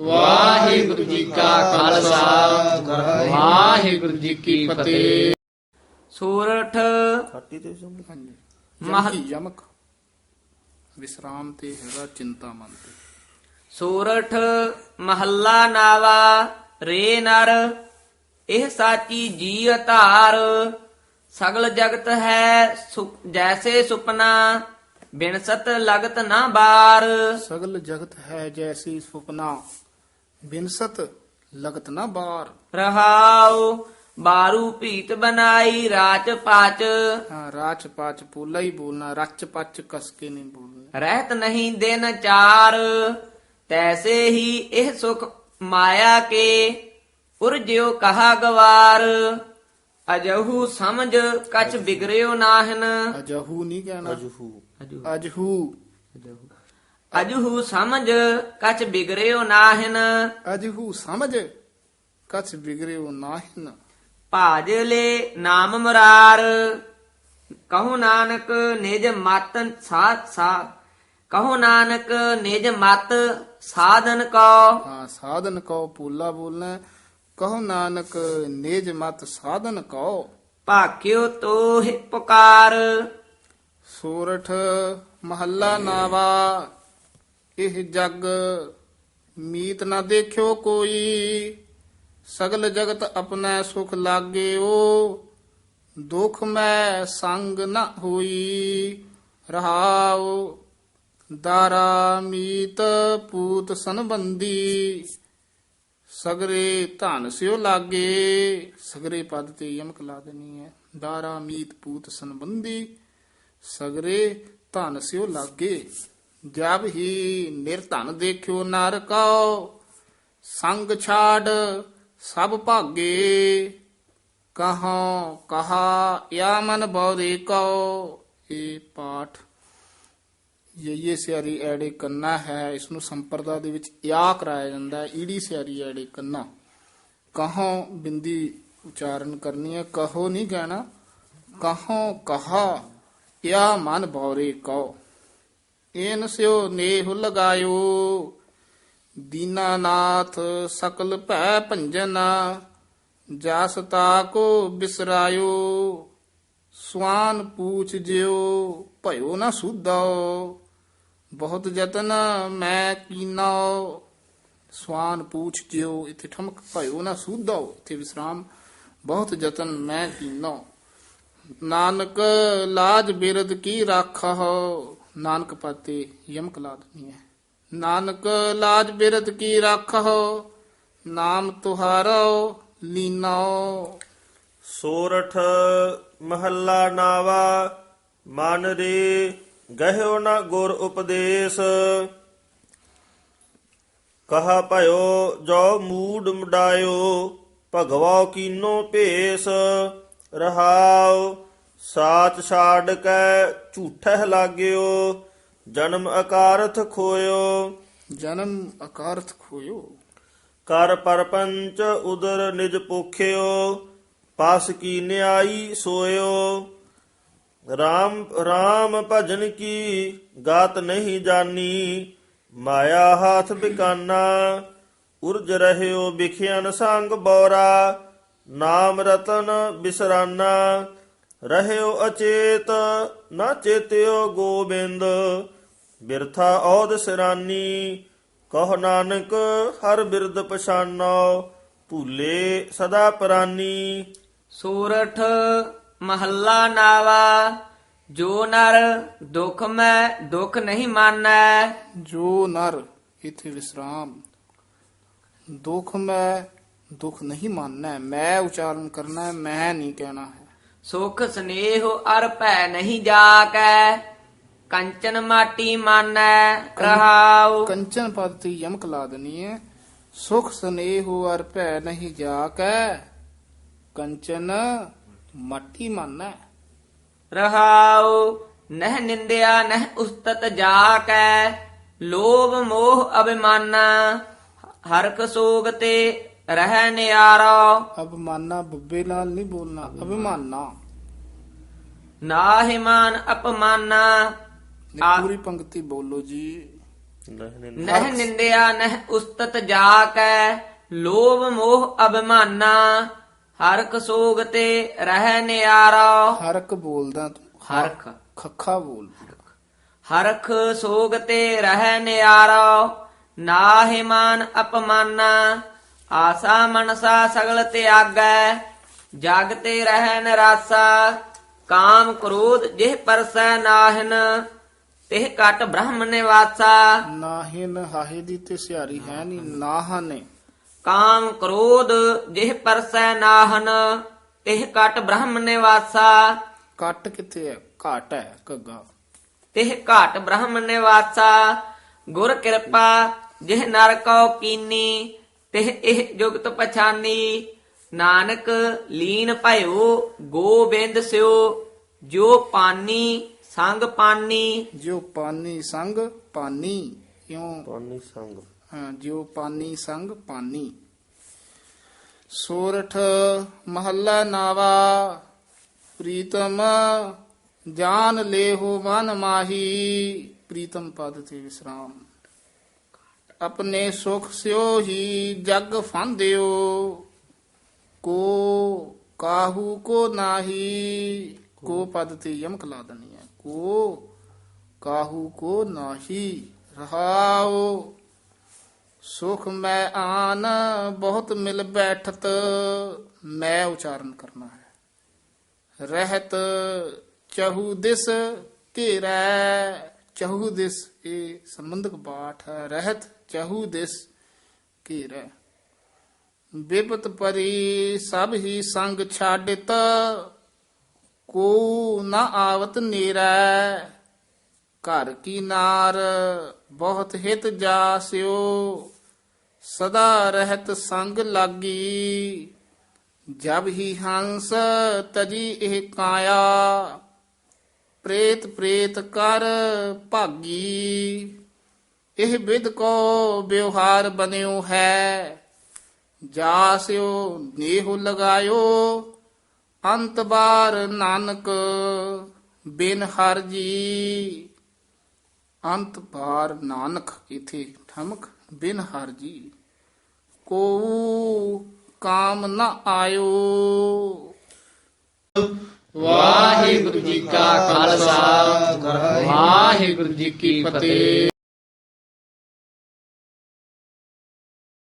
ਵਾਹਿਗੁਰੂ ਜੀ ਕਾ ਖਾਲਸਾ। ਵਾਹਿਗੁਰੂ ਜੀ ਕੀ ਫਤਿਹ। ਸੂਰਠ। ਖਾਟੀ ਤੇ ਸ਼ਬਦ ਹਾਂਜੀ। ਮਹ- ਯਮਕ ਵਿਸਰਾਮ ਤੇ ਹੈਗਾ ਚਿੰਤਾ ਮਨ ਤੇ। ਸੂਰਠ ਮਹੱਲਾ ਨਾਵਾ ਰੇ ਨਰ ਇਹ ਸਾਚੀ ਜੀ ਧਾਰ। ਸਗਲ ਜਗਤ ਹੈ ਜੈਸੇ ਸੁਪਨਾ। ਬਿਨਸਤ ਲਗਤ ਨਾ ਬਾਰ। ਸਗਲ ਜਗਤ ਹੈ ਜੈਸੀ ਸੁਪਨਾ ਬਿਨਸਤ ਲਗਤ ਨਾ ਬਾਰ। ਰਹਾਉ ਬਾਰੂ ਭੀਤ ਬਨਾਈ ਰਾਚ ਪਾਚ। ਹਾਂ ਰਾਚ ਪਾਚ ਪੋਲਾ ਹੀ ਬੋਲਣਾ ਰਚ ਪਚ ਕਸ ਕੇ ਨਹੀਂ ਬੋਲਣਾ ਰਹਿਤ ਨਹੀਂ ਦਿਨ ਚਾਰ ਤੈਸੇ ਹੀ ਇਹ ਸੁਖ ਮਾਇਆ ਕੇ ਉਰਜਿਓ ਕਹਾ ਗਵਾਰ। ਅਜਹੂ ਸਮਝ ਕਛ ਬਿਗਰਿਓ ਨਾਹਨ। ਅਜਹੂ ਨਹੀਂ ਕਹਿਣਾ। ਅਜਹੂ। ਅਜਹੂ। ਅਜਹੂ ਸਮਝ ਕਛ ਬਿਗਰਿਓ ਨਾਹਨ। ਅਜਹੂ ਸਮਝ ਕਛ ਬਿਗੜਿਓ ਨਾਹਿਨ। ਭਾਜ ਲੈ ਨਾਮ ਮੁਰਾਰ। ਕਹੋ ਨਾਨਕ ਨਿਜ ਮਤ ਸਾਧ ਸਾ। ਕਹੋ ਨਾਨਕ ਨਿਜ ਮਤ ਸਾਧਨ ਕੋ ਹਾਂ ਸਾਧਨ ਕਉ ਪੂਲਾ ਬੋਲਣਾ ਕਹੋ ਨਾਨਕ ਨੇਜ ਮਤ ਸਾਧਨ ਕਉ। ਭਾਕਿਓ ਤੋਹਿ ਪੁਕਾਰ। ਸੂਰਠ ਮਹੱਲਾ ਨਾਵਾ, ਇਹ ਜਗ ਮੀਤ ਨਾ ਦੇਖਿਓ ਕੋਈ। ਸਗਲ ਜਗਤ ਆਪਣਾ ਸੁਖ ਲਾਗਿਓ, ਦੁਖ ਮੈਂ ਸੰਗ ਨਾ ਹੋਈ। ਰਹਾਉ ਦਾਰਾ ਮੀਤ ਪੂਤ ਸੰਬੰਧੀ, ਸਗਰੇ ਧਨ ਸਿਓ ਲਾਗੇ। ਸਗਰੇ ਪਦ ਤੇ ਯਮਕ ਲਾ ਦੇਣੀ ਹੈ, ਦਾਰਾ ਮੀਤ ਪੂਤ ਸੰਬੰਧੀ। ਸਗਰੇ ਧਨ ਸਿਓ ਲਾਗੇ, ਜਬ ਹੀ ਨਿਰਧਨ ਦੇਖਿਓ ਨਰ ਕਉ ਸੰਗ ਛਾੜ ਸਭ ਭਾਗੇ। ਕਹਾਂ ਕਹਾ ਯਾ ਮਨ ਬੌਰੇ ਕਉ। ਇਹ ਪਾਠ। ਇਹ ਸਿਆਰੀ ਐੜੇ ਕੰਨਾ ਹੈ ਇਸ ਨੂੰ ਸੰਪਰਦਾ ਦੇ ਵਿੱਚ ਯਾ ਕਰਾਇਆ ਜਾਂਦਾ ਹੈ, ਈੜੀ ਸਿਆਰੀ ਐੜੇ ਕੰਨਾ। ਕਹੋ ਬਿੰਦੀ ਉਚਾਰਨ ਕਰਨੀ ਹੈ, ਕਹੋ ਨਹੀਂ ਕਹਿਣਾ ਕਹੋ ਕਹਾ ਯਾ ਮਨ ਬੌਰੇ ਕਉ? ਏਨ ਸਿਓ ਨੇਹ ਲਗਾਇਓ। ਦੀਨਾਨਾਥ ਸਕਲ ਭੈ ਭੰਜਨਾ, ਜਸ ਤਾਕੋ ਬਿਸਰਾਇਓ। ਸਵਾਨ ਪੂਛ ਜਿਓ ਭਇਓ ਨਾ ਸੁਧਾਓ ਬਹੁਤ ਯਤਨ ਮੈਂ ਕੀਨਾ ਸਵਾਨ ਪੂਛ ਜਿਓ ਇਥੇ ਠਮਕ ਭਇਓ ਨਾ ਸੁਧਾਓ ਇਥੇ ਵਿਸਰਾਮ, ਬਹੁਤ ਯਤਨ ਮੈਂ ਕੀਨਾ ਨਾਨਕ ਲਾਜ ਬਿਰਦ ਕੀ ਰਾਖਹੁ? ਨਾਨਕ ਪਾਤੇ ਯਮਕ ਲਾ ਦਨੀ ਹੈ। ਨਾਨਕ ਲਾਜ ਬਿਰਦ ਕੀ ਰਾਖਹੁ? ਨਾਮ ਤੁਹਾਰੋ ਲੀਨੋ। ਸੋਰਠ ਮਹੱਲਾ ਨਾਵਾ, ਮਨ ਰੇ ਗਹਿਓ ਨਾ ਗੁਰ ਉਪਦੇਸ਼। ਕਹਾ ਭਇਓ, ਜੋ ਮੂਡ ਮੁਡਾਇਓ ਭਗਵਾ ਕੀਨੋ ਭੇਸ। ਰਹਾਉ ਸਾਚ ਛਾੜ ਕੈ ਝੂਠਹਿ ਲਾਗਿਓ ਜਨਮ ਅਕਾਰਥ ਖੋਇਓ। ਜਨਮ ਅਕਾਰਥ ਖੋਇਓ। ਕਰ ਪਰਪੰਚ ਉਦਰ ਨਿਜ ਪੋਖਿਓ ਪਾਸ ਕੀ ਨਿਆਈ ਸੋਇਓ। RAM RAM ਭਜਨ ਕੀ ਗਾਤ ਨਹੀਂ ਜਾਨੀ ਮਾਇਆ ਹਾਥ ਬਿਕਾਨਾ ਉਰਜ ਰਹਿਓ ਬਿਖਿਆਨ ਸੰਗ ਬੋਰਾ। ਨਾਮ ਰਤਨ ਬਿਸਰਾਨਾ ਰਹਿਓ ਅਚੇਤ ਨਾ ਚੇਤਿਓ ਗੋਬਿੰਦ। ਬਿਰਥਾ ਔਦ ਸਿਰਾਨੀ ਕਹ ਨਾਨਕ ਹਰ ਬਿਰਦ ਪਛਾਨੋ ਭੂਲੇ ਸਦਾ ਪ੍ਰਾਨੀ। ਸੂਰਠ ਮਹੱਲਾ ਨਾਵਾ ਜੋ ਨਰ ਦੁਖ ਮੈਂ ਦੁਖ ਨਹੀਂ ਮਾਨੈ। ਜੋ ਨਰ ਇਥੇ ਵਿਸਰਾਮ। ਦੁਖ ਮੈਂ ਦੁਖ ਨਹੀਂ ਮੰਨਣਾ ਹੈ। ਮੈਂ ਉਚਾਰਨ ਕਰਨਾ ਹੈ, ਮੈਂ ਨਹੀਂ ਕਹਿਣਾ ਹੈ। ਸੁਖ ਸਨੇਹ ਅਰ ਭੈ ਨਹੀਂ ਜਾਕੈ ਕੰਚਨ ਮਾਟੀ ਮਾਨੈ ਰਹਾਉ। ਕੰਚਨ ਪਦ ਤੇ ਯਮਕ ਲਾ ਦੇਣੀ ਹੈ। ਸੁਖ ਸਨੇਹ ਅਰ ਭੈ ਨਹੀਂ ਜਾ ਕੈ ਕੰਚਨ ਮੱਟੀ ਮੰਨੈ। ਰਹਾਉ ਨਹਿ ਨਿੰਦਿਆ ਨਹਿ ਉਸਤਤ ਜਾਕੈ ਲੋਭ ਮੋਹ ਅਭਿਮਾਨਾ। ਹਰਕ ਸੋਗ ਤੇ ਰਹਿ ਨਿਆਰਾ। ਅਭਮਾਨਾ ਬੱਬੇ ਨਾਲ ਨਹੀਂ ਬੋਲਣਾ ਅਭਿਮਾਨਾ। ਨਾਹਿਮਾਨ ਅਪਮਾਨਾ। ਇਹ ਪੂਰੀ ਪੰਕਤੀ ਬੋਲੋ ਜੀ। ਨਹੀਂ ਨਹਿ ਨਿੰਦਿਆ ਨਹਿ ਉਸਤਤ ਜਾ ਕੈ ਲੋਭ ਮੋਹ ਅਭਿਮਾਨਾ। ਹਰਕ ਸੋਗ ਤੇ ਰਹਿ ਨਿਆਰਾ। ਹਰਕ ਬੋਲਦਾ ਤੂੰ ਹਰਖ ਖੱਖਾ ਬੋਲ। ਹਰਖ ਸੋਗ ਤੇ ਰਹਿ ਨਿਆਰਾ। ਨਾਹਿ ਮਾਨ ਅਪਮਾਨਾ। ਆਸਾ ਮਨਸਾ ਸਗਲ ਤਿਆਗੈ ਜਗ ਤੇ ਰਹਿ ਨਿਰਾਸਾ ਕਾਮ ਕ੍ਰੋਧ ਜਿਹ ਪਰਸੈ ਨਾਹਨ ਤਿਹ ਕਟ ਬ੍ਰਹਮ ਨਿਵਾਸਾ। ਨਾਹਿਨ ਹਾਹੇ ਦੀ ਤੇ ਸਿਹਾਰੀ ਹੈ ਨਹੀਂ ਨਾਹ ਨੇ ਕਾਮ ਕ੍ਰੋਧ ਜਿਹ ਪਰਸੈ ਨਾਹਨ ਤਿਹ ਕਟ ਬ੍ਰਹਮ ਨਿਵਾਸਾ। ਕੱਟ ਕਿੱਥੇ ਹੈ? ਘਾਟ ਹੈ ਘੱਗਾ। ਤਿਹ ਘਾਟ ਬ੍ਰਹਮ ਨਿਵਾਸਾ। ਗੁਰ ਕਿਰਪਾ ਜਿਹ ਨਰ ਕੀਨੀ ਤਿਹ ਇਹ ਜੁਗਤ ਪਛਾਨੀ। ਨਾਨਕ ਲੀਨ ਭਇਓ ਗੋਬਿੰਦ ਸਿਓ ਜੋ ਪਾਨੀ ਸੰਗ ਪਾਨੀ। ਜਿਉ ਪਾਨੀ ਸੰਗ ਪਾਨੀ ਇਉਂ ਪਾਣੀ ਸੰਗ। ਹਾਂ, ਜਿਉ ਪਾਨੀ ਸੰਗ ਪਾਨੀ। ਸੋਰਠ ਮਹੱਲਾ ਨਾਵਾ ਪ੍ਰੀਤਮ ਜਾਨ ਲੇਹੋ ਮਨ ਮਾਹੀ। ਪ੍ਰੀਤਮ ਪਦ ਤੇ ਵਿਸਰਾਮ। ਆਪਣੇ ਸੁਖ ਸਿਓ ਹੀ ਜਗ ਫਾਂਦਿਓ, ਕੋ ਕਾਹੂ ਕੋ ਨਾਹੀ, ਕੋ ਪਦ ਤੇ ਯਮਕ ਲਾ ਦਨੀ ਹੈ, ਕੋ ਕਾਹੂ ਕੋ ਨਾਹੀ ਰਹਾਓ ਸੁਖ ਮੈਂ ਆਨ, ਬਹੁਤ ਮਿਲ ਬੈਠਤ, ਮੈਂ ਉਚਾਰਨ ਕਰਨਾ ਹੈ। ਰਹਿਤ ਚਹੂ ਦਿਸ ਘੇਰੈ, ਚਹੂ ਦਿਸ ਇਹ ਸੰਬੰਧਕ ਬਾਠ ਹੈ, ਰਹਿਤ ਚਹੂ ਦਿਸ ਘੇਰੈ। ਬਿਪਤ ਪਰੀ ਸਭ ਹੀ ਸੰਗ ਛਾਡਿਤ, ਕੋ ਨਾ ਆਵਤ ਨੇਰੈ। ਘਰ ਕੀ ਨਾਰ, ਬਹੁਤ ਹਿਤ ਜਾਸਿਓ ਸਦਾ ਰਹਿਤ ਸੰਗ ਲਾਗੀ, ਜਬ ਹੀ ਹੰਸ ਤਜੀ ਇਹ ਕਾਇਆ। ਪ੍ਰੇਤ ਪ੍ਰੇਤ ਕਰ ਭਾਗੀ। ਇਹ ਵਿਦ ਕੋ ਵਿਵਹਾਰ ਬਨਿਓ ਹੈ। ਜਾਸਿਓ, ਨੇਹ ਲਗਾਇਓ। ਅੰਤ ਬਾਰ ਨਾਨਕ ਬਿਨ ਹਰ ਜੀ। ਅੰਤ ਬਾਰ ਨਾਨਕ, ਇਥੇ ਠਮਕ, ਬਿਨ ਹਰ ਜੀ। ਕੋ ਕਾਮ ਨ ਆਇਓ। ਵਾਹਿਗੁਰੂ ਜੀ ਕਾ ਖਾਲਸਾ। ਵਾਹਿਗੁਰੂ ਜੀ ਕੀ ਫਤਿਹ।